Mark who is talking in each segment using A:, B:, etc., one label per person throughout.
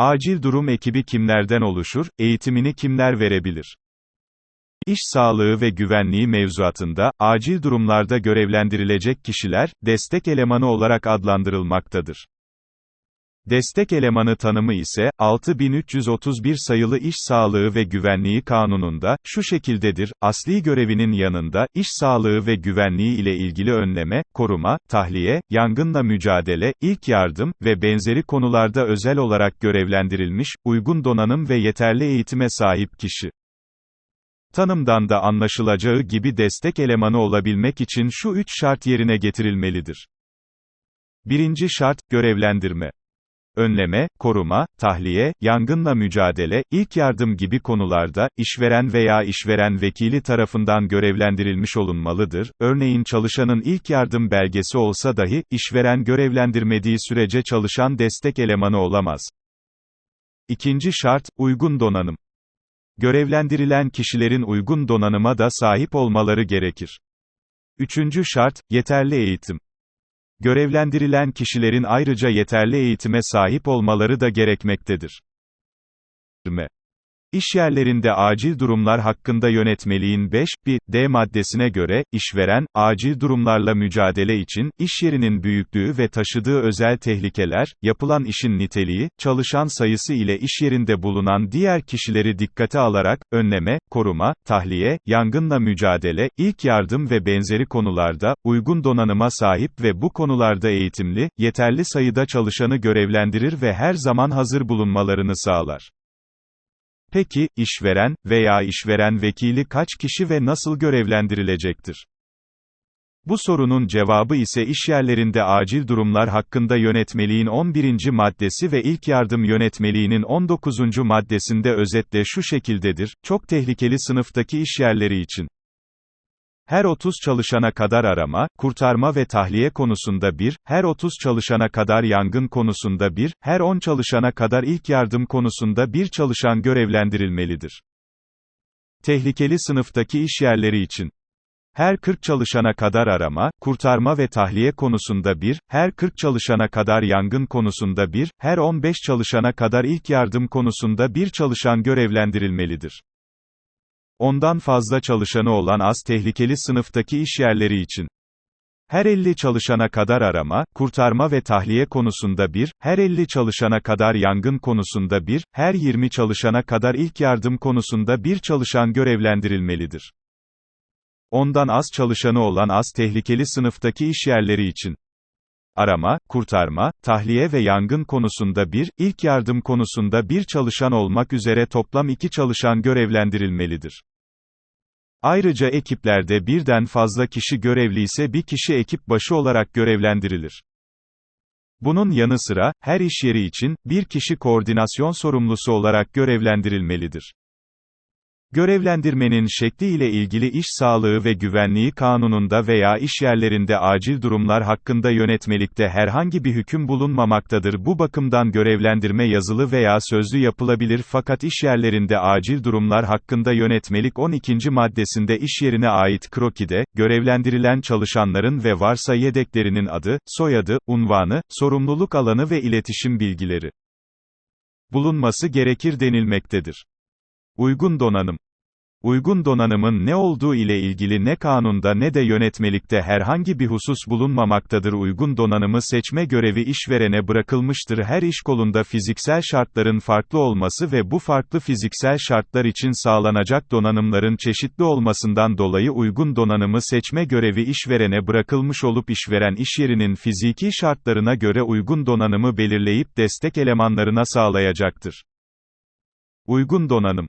A: Acil durum ekibi kimlerden oluşur, eğitimini kimler verebilir? İş sağlığı ve güvenliği mevzuatında, acil durumlarda görevlendirilecek kişiler, destek elemanı olarak adlandırılmaktadır. Destek elemanı tanımı ise, 6331 sayılı İş Sağlığı ve Güvenliği Kanunu'nda, şu şekildedir, asli görevinin yanında, iş sağlığı ve güvenliği ile ilgili önleme, koruma, tahliye, yangınla mücadele, ilk yardım ve benzeri konularda özel olarak görevlendirilmiş, uygun donanım ve yeterli eğitime sahip kişi. Tanımdan da anlaşılacağı gibi destek elemanı olabilmek için şu üç şart yerine getirilmelidir. Birinci şart, görevlendirme. Önleme, koruma, tahliye, yangınla mücadele, ilk yardım gibi konularda, işveren veya işveren vekili tarafından görevlendirilmiş olunmalıdır. Örneğin çalışanın ilk yardım belgesi olsa dahi, işveren görevlendirmediği sürece çalışan destek elemanı olamaz. İkinci şart, uygun donanım. Görevlendirilen kişilerin uygun donanıma da sahip olmaları gerekir. Üçüncü şart, yeterli eğitim. Görevlendirilen kişilerin ayrıca yeterli eğitime sahip olmaları da gerekmektedir. İş yerlerinde acil durumlar hakkında yönetmeliğin 5, 1, D maddesine göre, işveren, acil durumlarla mücadele için, iş yerinin büyüklüğü ve taşıdığı özel tehlikeler, yapılan işin niteliği, çalışan sayısı ile iş yerinde bulunan diğer kişileri dikkate alarak, önleme, koruma, tahliye, yangınla mücadele, ilk yardım ve benzeri konularda, uygun donanıma sahip ve bu konularda eğitimli, yeterli sayıda çalışanı görevlendirir ve her zaman hazır bulunmalarını sağlar. Peki, işveren veya işveren vekili kaç kişi ve nasıl görevlendirilecektir? Bu sorunun cevabı ise işyerlerinde acil durumlar hakkında yönetmeliğin 11. maddesi ve ilk yardım yönetmeliğinin 19. maddesinde özetle şu şekildedir, çok tehlikeli sınıftaki işyerleri için. Her 30 çalışana kadar arama, kurtarma ve tahliye konusunda bir, her 30 çalışana kadar yangın konusunda bir, her 10 çalışana kadar ilk yardım konusunda bir çalışan görevlendirilmelidir. Tehlikeli sınıftaki iş yerleri için. Her 40 çalışana kadar arama, kurtarma ve tahliye konusunda bir, her 40 çalışana kadar yangın konusunda bir, her 15 çalışana kadar ilk yardım konusunda bir çalışan görevlendirilmelidir. Ondan fazla çalışanı olan az tehlikeli sınıftaki iş yerleri için. Her 50 çalışana kadar arama, kurtarma ve tahliye konusunda bir, her 50 çalışana kadar yangın konusunda bir, her 20 çalışana kadar ilk yardım konusunda bir çalışan görevlendirilmelidir. Ondan az çalışanı olan az tehlikeli sınıftaki iş yerleri için. Arama, kurtarma, tahliye ve yangın konusunda bir, ilk yardım konusunda bir çalışan olmak üzere toplam iki çalışan görevlendirilmelidir. Ayrıca ekiplerde birden fazla kişi görevli ise bir kişi ekip başı olarak görevlendirilir. Bunun yanı sıra, her iş yeri için, bir kişi koordinasyon sorumlusu olarak görevlendirilmelidir. Görevlendirmenin şekli ile ilgili iş sağlığı ve güvenliği kanununda veya iş yerlerinde acil durumlar hakkında yönetmelikte herhangi bir hüküm bulunmamaktadır. Bu bakımdan görevlendirme yazılı veya sözlü yapılabilir fakat iş yerlerinde acil durumlar hakkında yönetmelik 12. maddesinde iş yerine ait krokide, görevlendirilen çalışanların ve varsa yedeklerinin adı, soyadı, unvanı, sorumluluk alanı ve iletişim bilgileri bulunması gerekir denilmektedir. Uygun donanım. Uygun donanımın ne olduğu ile ilgili ne kanunda ne de yönetmelikte herhangi bir husus bulunmamaktadır. Uygun donanımı seçme görevi işverene bırakılmıştır. Her iş kolunda fiziksel şartların farklı olması ve bu farklı fiziksel şartlar için sağlanacak donanımların çeşitli olmasından dolayı uygun donanımı seçme görevi işverene bırakılmış olup işveren işyerinin fiziki şartlarına göre uygun donanımı belirleyip destek elemanlarına sağlayacaktır. Uygun donanım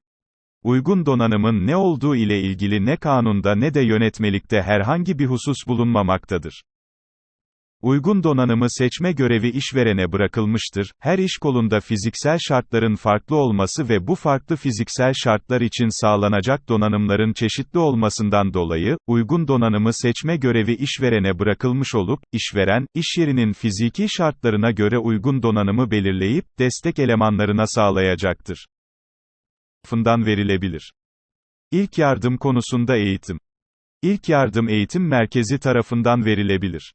A: Uygun donanımın ne olduğu ile ilgili ne kanunda ne de yönetmelikte herhangi bir husus bulunmamaktadır. Uygun donanımı seçme görevi işverene bırakılmıştır. Her iş kolunda fiziksel şartların farklı olması ve bu farklı fiziksel şartlar için sağlanacak donanımların çeşitli olmasından dolayı, uygun donanımı seçme görevi işverene bırakılmış olup, işveren, iş yerinin fiziki şartlarına göre uygun donanımı belirleyip, destek elemanlarına sağlayacaktır tarafından verilebilir. İlk yardım konusunda eğitim. İlk yardım eğitim merkezi tarafından verilebilir.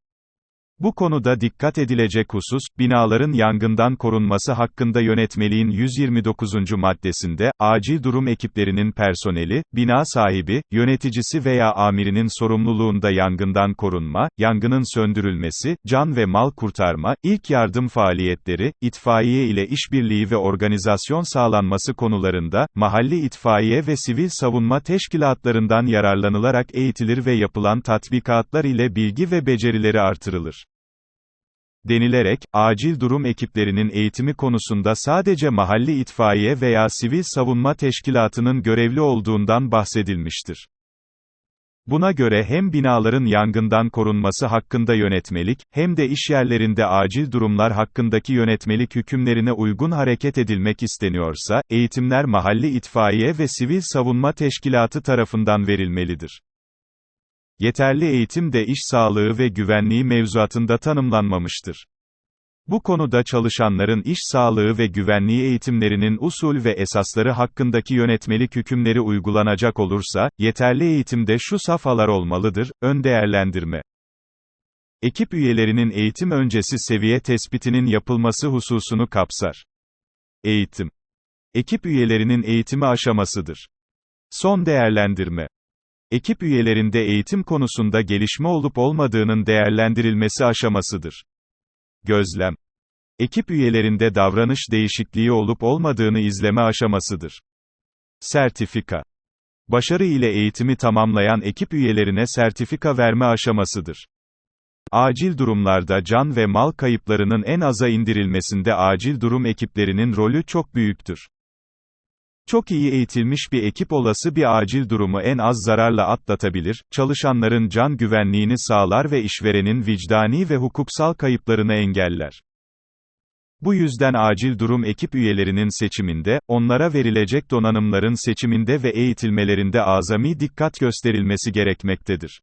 A: Bu konuda dikkat edilecek husus, binaların yangından korunması hakkında yönetmeliğin 129. maddesinde, acil durum ekiplerinin personeli, bina sahibi, yöneticisi veya amirinin sorumluluğunda yangından korunma, yangının söndürülmesi, can ve mal kurtarma, ilk yardım faaliyetleri, itfaiye ile işbirliği ve organizasyon sağlanması konularında, mahalli itfaiye ve sivil savunma teşkilatlarından yararlanılarak eğitilir ve yapılan tatbikatlar ile bilgi ve becerileri artırılır denilerek, acil durum ekiplerinin eğitimi konusunda sadece mahalli itfaiye veya sivil savunma teşkilatının görevli olduğundan bahsedilmiştir. Buna göre hem binaların yangından korunması hakkında yönetmelik, hem de işyerlerinde acil durumlar hakkındaki yönetmelik hükümlerine uygun hareket edilmek isteniyorsa, eğitimler mahalli itfaiye ve sivil savunma teşkilatı tarafından verilmelidir. Yeterli eğitim de iş sağlığı ve güvenliği mevzuatında tanımlanmamıştır. Bu konuda çalışanların iş sağlığı ve güvenliği eğitimlerinin usul ve esasları hakkındaki yönetmelik hükümleri uygulanacak olursa, yeterli eğitimde şu safhalar olmalıdır, ön değerlendirme. Ekip üyelerinin eğitim öncesi seviye tespitinin yapılması hususunu kapsar. Eğitim. Ekip üyelerinin eğitimi aşamasıdır. Son değerlendirme. Ekip üyelerinde eğitim konusunda gelişme olup olmadığının değerlendirilmesi aşamasıdır. Gözlem. Ekip üyelerinde davranış değişikliği olup olmadığını izleme aşamasıdır. Sertifika. Başarı ile eğitimi tamamlayan ekip üyelerine sertifika verme aşamasıdır. Acil durumlarda can ve mal kayıplarının en aza indirilmesinde acil durum ekiplerinin rolü çok büyüktür. Çok iyi eğitilmiş bir ekip olası bir acil durumu en az zararla atlatabilir, çalışanların can güvenliğini sağlar ve işverenin vicdani ve hukuksal kayıplarını engeller. Bu yüzden acil durum ekip üyelerinin seçiminde, onlara verilecek donanımların seçiminde ve eğitilmelerinde azami dikkat gösterilmesi gerekmektedir.